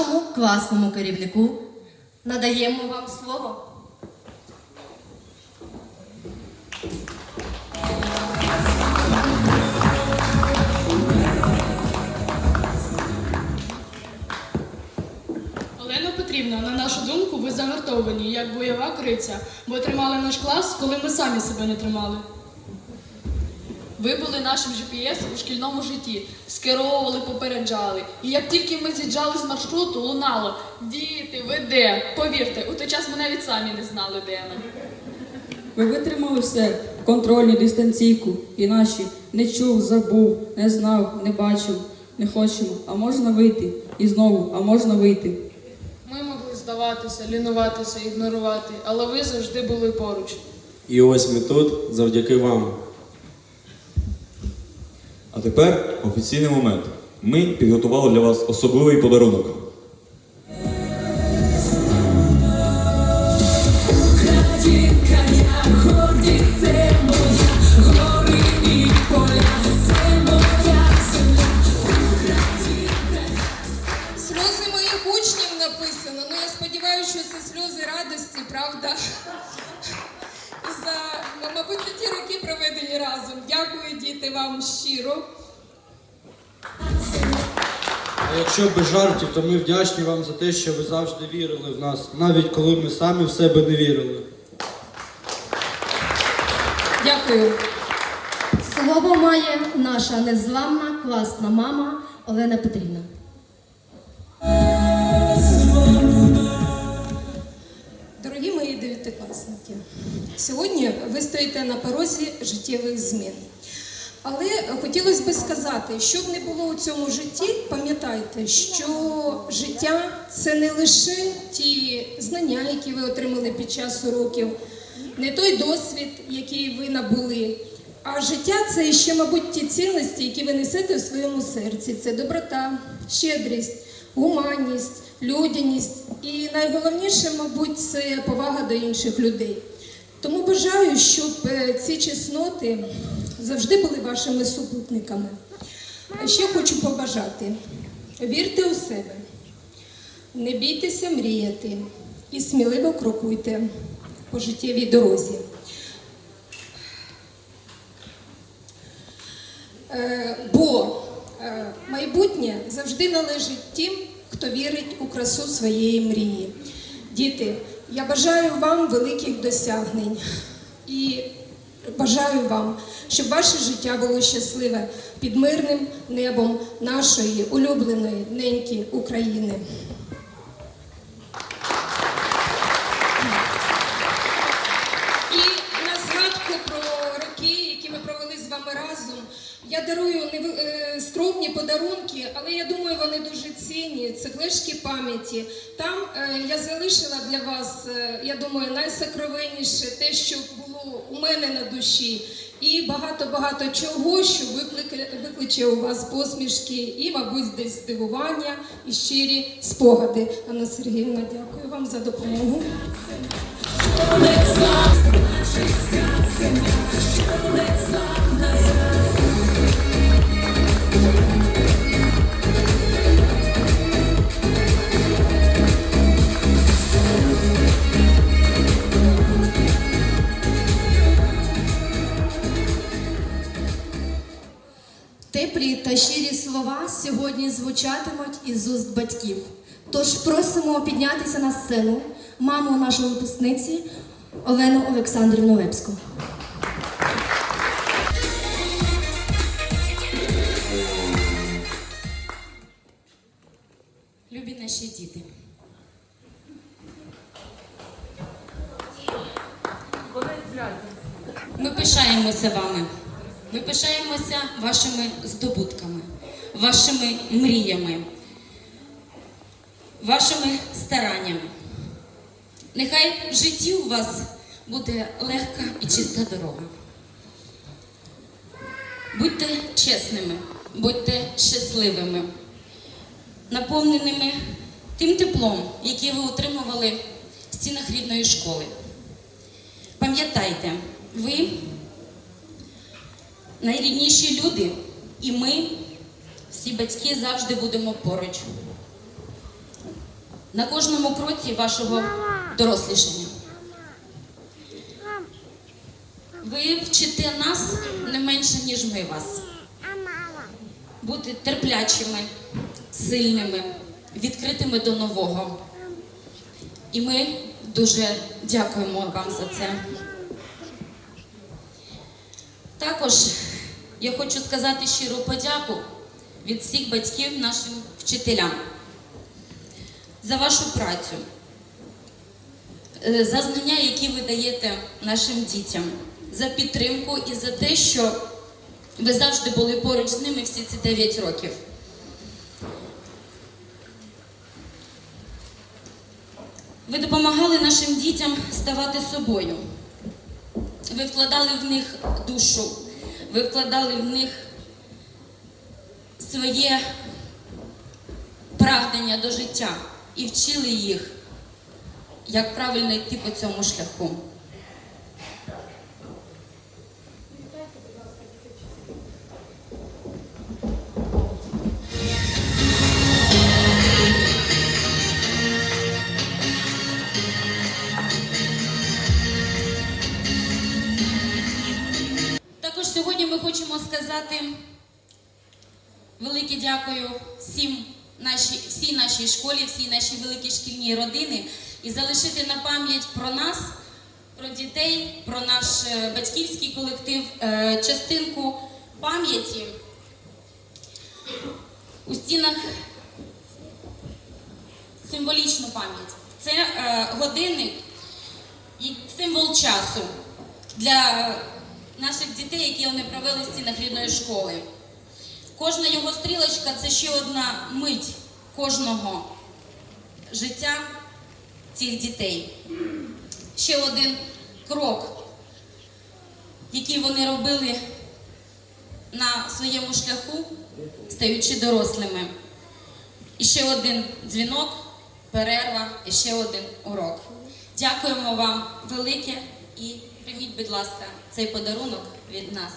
нашому класному керівнику. Надаємо вам слово. Олена Петрівна, на нашу думку, ви загартовані, як бойова криця, бо тримали наш клас, коли ми самі себе не тримали. Ви були нашим GPS у шкільному житті, скеровували, попереджали. І як тільки ми з'їжджали з маршруту, лунало Діти, ви де? Повірте, у той час ми навіть самі не знали, де ми. Ви витримали все, контрольну дистанційку, і наші не чув, забув, не знав, не бачив, не хочемо, а можна вийти. І знову, а можна вийти. Ми могли здаватися, лінуватися, ігнорувати, але ви завжди були поруч. І ось ми тут завдяки вам. Тепер офіційний момент. Ми підготували для вас особливий подарунок. Вам щиро. А якщо без жартів, то ми вдячні вам за те, що ви завжди вірили в нас, навіть коли ми самі в себе не вірили. Дякую. Слово має наша незламна класна мама Олена Петрівна. Дорогі мої дев'ятикласники, сьогодні ви стоїте на порозі життєвих змін. Але хотілося б сказати, що б не було у цьому житті, пам'ятайте, що життя це не лише ті знання, які ви отримали під час уроків, не той досвід, який ви набули. А життя це ще, мабуть, ті цінності, які ви несете в своєму серці. Це доброта, щедрість, гуманність, людяність. І найголовніше, мабуть, це повага до інших людей. Тому бажаю, щоб е, ці чесноти завжди були вашими супутниками. А ще хочу побажати: вірте у себе, не бійтеся мріяти і сміливо крокуйте по життєвій дорозі. Е, Бо е, майбутнє завжди належить тим, хто вірить у красу своєї мрії. Діти, я бажаю вам великих досягнень і бажаю вам, щоб ваше життя було щасливе під мирним небом нашої улюбленої неньки України. І на згадку про роки, які ми провели з вами разом, я дарую невел- е, скромні подарунки, але я думаю, вони дуже цінні. Це флешки пам'яті. Там е, я залишила для вас, е, я думаю, найсокровенніше те, що було у мене на душі, і багато-багато чого, що викликає, викличе у вас посмішки, і, мабуть, десь здивування і щирі спогади. Анна Сергіївна, дякую вам за допомогу. Теплі та щирі слова сьогодні звучатимуть із уст батьків. Тож просимо піднятися на сцену маму нашої випускниці Олену Олександрівну Лепську. Любі наші діти. Ми пишаємося вами. Ми пишаємося вашими здобутками, вашими мріями, вашими стараннями. Нехай в житті у вас буде легка і чиста дорога. Будьте чесними, будьте щасливими, наповненими тим теплом, який ви отримували в стінах рідної школи. Пам'ятайте, ви найрідніші люди, і ми, всі батьки, завжди будемо поруч. на кожному кроці вашого дорослішання. Ви вчите нас не менше, ніж ми вас. Бути терплячими, сильними, відкритими до нового. І ми дуже дякуємо вам за це. Також я хочу сказати щиру подяку від всіх батьків нашим вчителям за вашу працю, е, за знання, які ви даєте нашим дітям, за підтримку і за те, що ви завжди були поруч з ними всі ці 9 років. Ви допомагали нашим дітям ставати собою. Ви вкладали в них душу, ви вкладали в них своє прагнення до життя і вчили їх, як правильно йти по цьому шляху. Сказати велике дякую всім нашій, всій нашій школі, всій нашій великій шкільній родини і залишити на пам'ять про нас, про дітей, про наш е, батьківський колектив, е, частинку пам'яті. У стінах символічну пам'ять. Це е, годинник і символ часу для наших дітей, які вони провели в стінах рідної школи. Кожна його стрілочка це ще одна мить кожного життя цих дітей. Ще один крок, який вони робили на своєму шляху, стаючи дорослими. І ще один дзвінок, перерва, і ще один урок. Дякуємо вам велике і прийміть, будь ласка, цей подарунок від нас.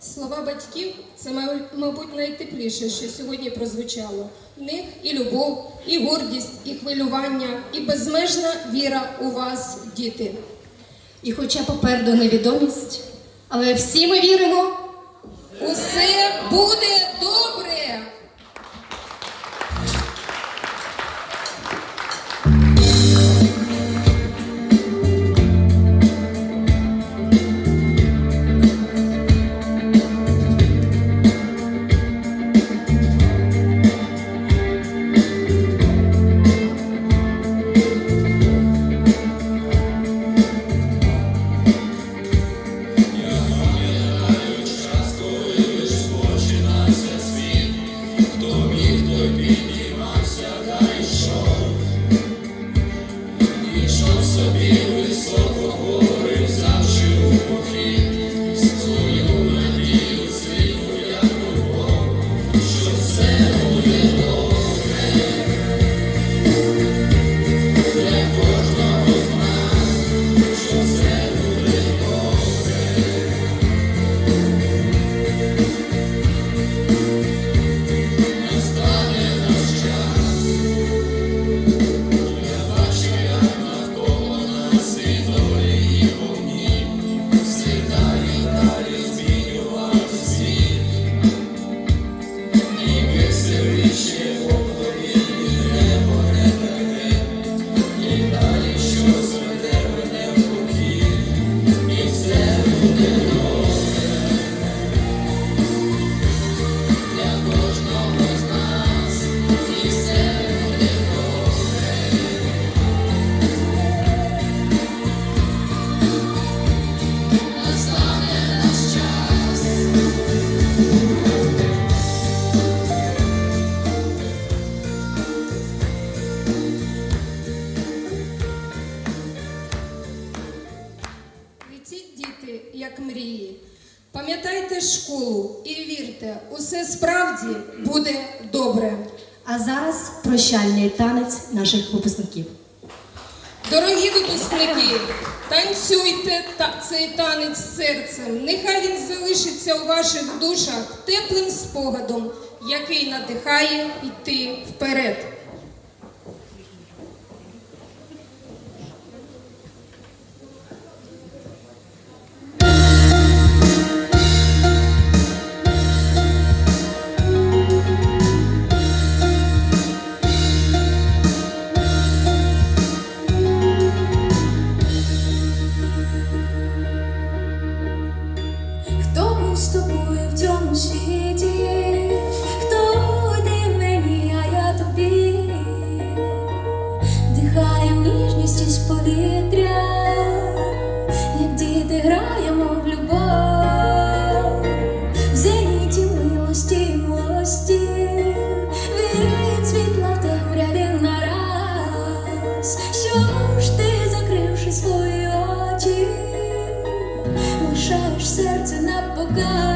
Слова батьків це, мабуть, найтепліше, що сьогодні прозвучало. В них і любов, і гордість, і хвилювання, і безмежна віра у вас, діти. І хоча попереду невідомість, але всі ми віримо. Усе буде добре! sound справді буде добре. А зараз прощальний танець наших випускників. Дорогі випускники, танцюйте та цей танець серцем. Нехай він залишиться у ваших душах теплим спогадом, який надихає йти вперед. Ти, закривши свої очі? лишаєш серце на показ.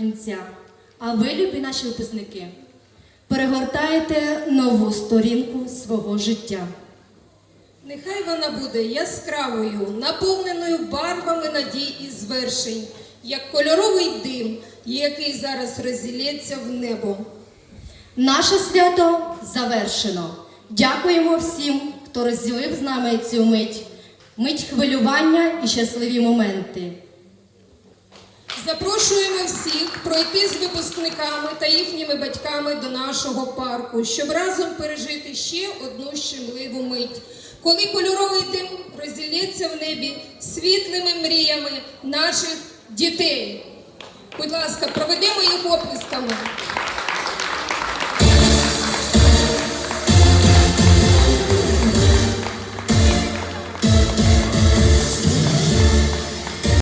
Кінця, а ви, любі наші випускники, перегортаєте нову сторінку свого життя. Нехай вона буде яскравою, наповненою барвами надій і звершень, як кольоровий дим, який зараз розілється в небо. Наше свято завершено. Дякуємо всім, хто розділив з нами цю мить, мить хвилювання і щасливі моменти. Запрошуємо всіх пройти з випускниками та їхніми батьками до нашого парку, щоб разом пережити ще одну щемливу мить, коли кольоровий дим розділиться в небі світлими мріями наших дітей. Будь ласка, проведемо їх оплесками.